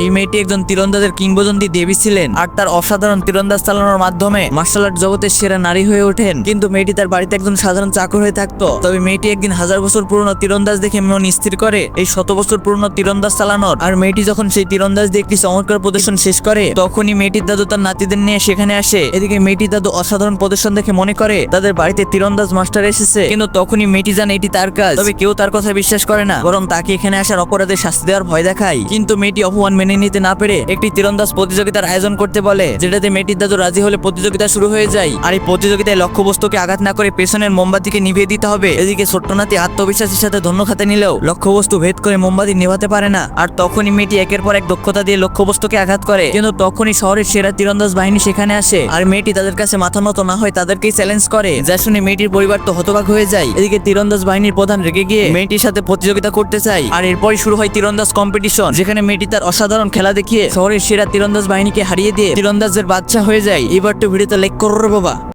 এই মেয়েটি একজন তীরন্দাজের কিংবদন্তি দেবী ছিলেন আর তার অসাধারণ তীরন্দাজ চালানোর মাধ্যমে মার্শাল আর্ট জগতের সেরা নারী হয়ে ওঠেন। কিন্তু মেয়েটি তার বাড়িতে একজন সাধারণ চাকর হয়ে থাকতো। তবে মেয়েটি একদিন হাজার বছর পুরনো তীরন্দাজ দেখে মন স্থির করে এই শত বছর পুরনো তীরন্দাজ চালানোর। আর মেয়েটি যখন সেই তীরন্দাজ দিয়ে একটি চমৎকার প্রদর্শন শেষ করে, তখনই মেয়েটির দাদু তার নাতিদের নিয়ে সেখানে আসে। এদিকে মেয়েটির দাদু অসাধারণ প্রদর্শন দেখে মনে করে, তাদের বাড়িতে তীরন্দাজ মাস্টার এসেছে। কিন্তু তখনই মেয়েটি জানে এটি তার কাজ। তবে কেউ তার কথা বিশ্বাস করে না, বরং তাকে এখানে আসার অপরাধের শাস্তি দেওয়ার ভয় দেখায়। কিন্তু মেয়েটি অপমান মেনে নিতে না পেরে একটি তীরন্দাজ প্রতিযোগিতার আয়োজন করতে বলে, যেটাতে মেয়েটির দাদু রাজি হলে প্রতিযোগিতা শুরু হয়ে যায়। আর এই প্রতিযোগিতায় লক্ষ্যবস্তুকে আঘাত না করে পেছনের মোমবাতিকে নিভিয়ে দিতে হবে। এদিকে ছোট্ট নাতি আত্মবিশ্বাসের সাথে ধন্য খাতে নিলেও লক্ষ্যবস্তু ভেদ করে মোমবাতি নেভাতে পারে না। আর তখনই মেয়েটি একের পর এক দক্ষতা দিয়ে লক্ষ্যবস্তুকে আঘাত করে। কিন্তু তখনই শহরের সেরা তীরন্দাজ বাহিনী সেখানে আসে। আর মেয়েটি তাদের কাছে মাথা নত না হয় তাদেরকেই চ্যালেঞ্জ করে, যা শুনে মেয়েটির পরিবার তো হতবাক হয়ে যায়। এদিকে তীরন্দাজ বাহিনীর প্রধান রেগে গিয়ে মেয়েটির সাথে প্রতিযোগিতা করতে চায়। আর এরপরই শুরু হয় তীরন্দাজ কম্পিটিশন, যেখানে মেয়েটি তার অসাধারণ খেলা দেখিয়ে শহরের সেরা তীরন্দাজ বাহিনীকে হারিয়ে দিয়ে তীরন্দাজের বাচ্চা হয়ে যায়। এবার তো ভিডিওতে লাইক করো রে বাবা।